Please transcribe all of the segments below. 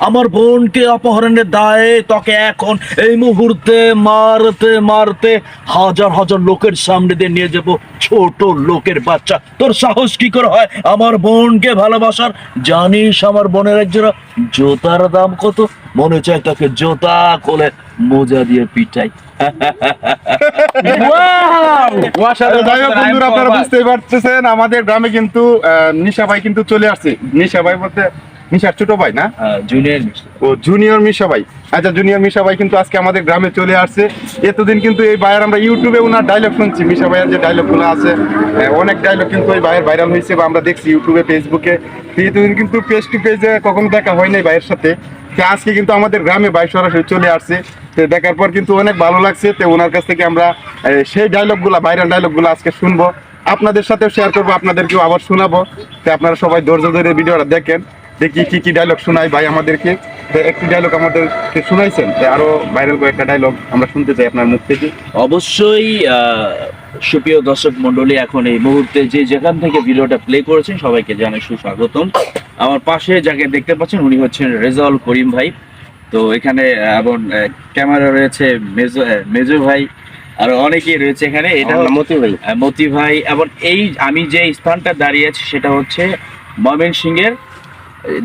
আমার বোনকে অপহরণের দায়ে তোকে এখন এই মুহূর্তে মারতে মারতে হাজার হাজার লোকের সামনে দিয়ে নিয়ে যাব। ছোট লোকের বাচ্চা। তোর সাহস কি করে হয়? আমার বোনকে ভালোবাসার? জানিস আমার বোনের একজোড়া জোতার দাম কত? মনে চায় তাকে জোতা কোলে মোজা দিয়ে পিটাই। আরে যাই হোক বন্ধুরা আপনারা বুঝতেই পারতেছেন আমাদের গ্রামে কিন্তু নিশা ভাই কিন্তু চলে আসছে। নিশা ভাই বলতে নিশার ছোট ভাই না? জুনিয়র ও জুনিয়র মিশা ভাই। আচ্ছা জুনিয়র মিশা ভাই কিন্তু আজকে আমাদের গ্রামে চলে আসছে। এতদিন কিন্তু এই ভাইয়ের আমরা ইউটিউবে ওনার ডায়লগ শুনছি। মিশা ভাইয়ের যে ডায়লগগুলো আছে অনেক ডায়লগ কিন্তু এই ভাইয়ের ভাইরাল হয়েছে বা আমরা দেখছি ইউটিউবে ফেসবুকে এতদিন কিন্তু পেজ টু পেজে কখনো দেখা হয় নাই ভাইয়ের সাথে। আজকে কিন্তু আমাদের গ্রামে ভাই সরাসরি চলে আসছে। তো দেখার পর কিন্তু অনেক ভালো লাগছে। তো ওনার কাছ থেকে আমরা সেই ডায়লগগুলো ভাইরাল ডায়লগগুলো আজকে শুনব। আপনাদের সাথেও শেয়ার করব, আপনাদেরকেও আবার শোনাবো। তো আপনারা সবাই ধৈর্য ধরে ভিডিওটা দেখেন। দেখি কি কি ডায়লগ শোনাই ভাই আমাদেরকে। একটি ডায়লগ আমাদেরকে শোনাইছেন। আরও ভাইরাল কয়েকটা ডায়লগ আমরা শুনতে চাই আপনার মুখ থেকে। অবশ্যই সুপ্রিয় দর্শক মন্ডলী এখন এই মুহূর্তে যে যেখান থেকে ভিডিওটা প্লে করেছেন, সবাইকে জানাই সুস্বাগতম। আমার পাশে যাকে দেখতে পাচ্ছেন, উনি হচ্ছেন রেজাউল করিম ভাই। তো এখানে এবং ক্যামেরা রয়েছে মেজো মেজো ভাই আর অনেকেই রয়েছে এখানে। এটা মতি ভাই। মতি ভাই এবং এই আমি যে স্থানটা দাঁড়িয়ে আছি সেটা হচ্ছে ময়মন সিংহের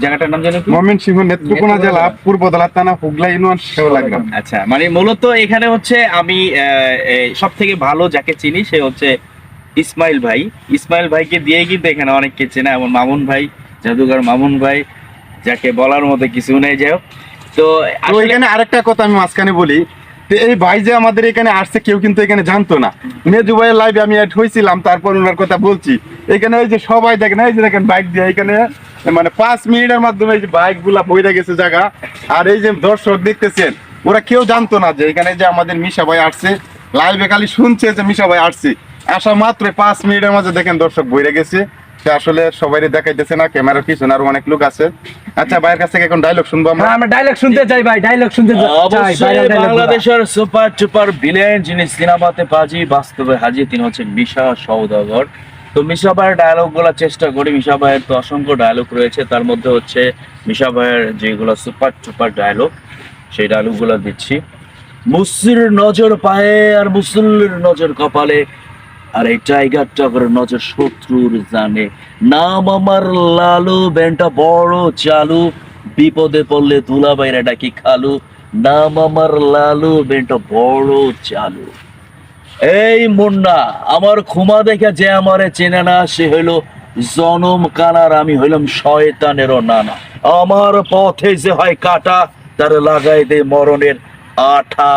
জায়গাটার নাম জানো কি? সিংহ নেত্রকোনা জেলা পূর্বদলা থানা হুগলা ইউনিয়ন শেওলা গ্রাম। আচ্ছা মানে মূলত এখানে হচ্ছে আমি সব থেকে ভালো যাকে চিনি সে হচ্ছে ইসমাইল ভাই। ইসমাইল ভাইকে দিয়ে কিন্তু এখানে অনেককে চেনা মামুন ভাই জাদুঘর মামুন ভাই যাকে বলার মতো কিছু নেই। যাই হোক। তো এখানে আরেকটা কথা আমি মাঝখানে বলি তো এই ভাই যে আমাদের এখানে আসছে কেউ কিন্তু এখানে জানতো না। মেজু ভাইয়ের লাইভে আমি অ্যাড হয়েছিলাম তারপর ওনার কথা বলছি। এখানে এই যে সবাই দেখেন এই যে দেখেন বাইক দিয়ে এখানে মানে পাঁচ মিনিটের মাধ্যমে এই যে বাইকগুলা বইরে গেছে জায়গা। আর এই যে দর্শক দেখতেছেন ওরা কেউ জানতো না যে এখানে যে আমাদের মিশা ভাই আসছে। লাইভে খালি শুনছে যে মিশা ভাই আসছে। আসা মাত্র পাঁচ মিনিটের মাঝে দেখেন দর্শক বইরে গেছে। সে আসলে সবাই দেখাইতেছে না ক্যামেরার পিছনে আরও অনেক লোক আছে। আচ্ছা ভাইয়ের কাছ থেকে এখন ডায়লগ শুনব আমরা। হ্যাঁ আমরা ডায়লগ শুনতে চাই ভাই ডায়লগ শুনতে চাই। বাংলাদেশের সুপার টুপার ভিলেন যিনি সিনেমাতে বাজি বাস্তবে হাজি তিনি হচ্ছেন মিশা তো মিশা ভাইয়ের ডায়লগগুলা চেষ্টা করি। মিশা ভাইয়ের তো অসংখ্য ডায়লগ রয়েছে তার মধ্যে হচ্ছে মিশা ভাইয়ের যেগুলো সুপার টুপার ডায়লগ সেই ডায়লগগুলো দিচ্ছি। মুসির নজর পায়ে আর মুসল্লির নজর কপালে আর এই টাইগার টগর নজর শত্রুর জানে। নাম আমার লালু, ব্যান্ডটা বড়, চালু। বিপদে পড়লে দুলা বাইরে ডাকি খালু। নাম আমার লালু, ব্যান্ডটা বড়, চালু। এই মুন্না, আমার ক্ষমা দেখে যে আমারে চেনে না, সে হইল জনম কানার, আমি হইলাম শয়তানেরও নানা। আমার পথে যে হয় কাটা, তার লাগাই দে মরণের আঠা।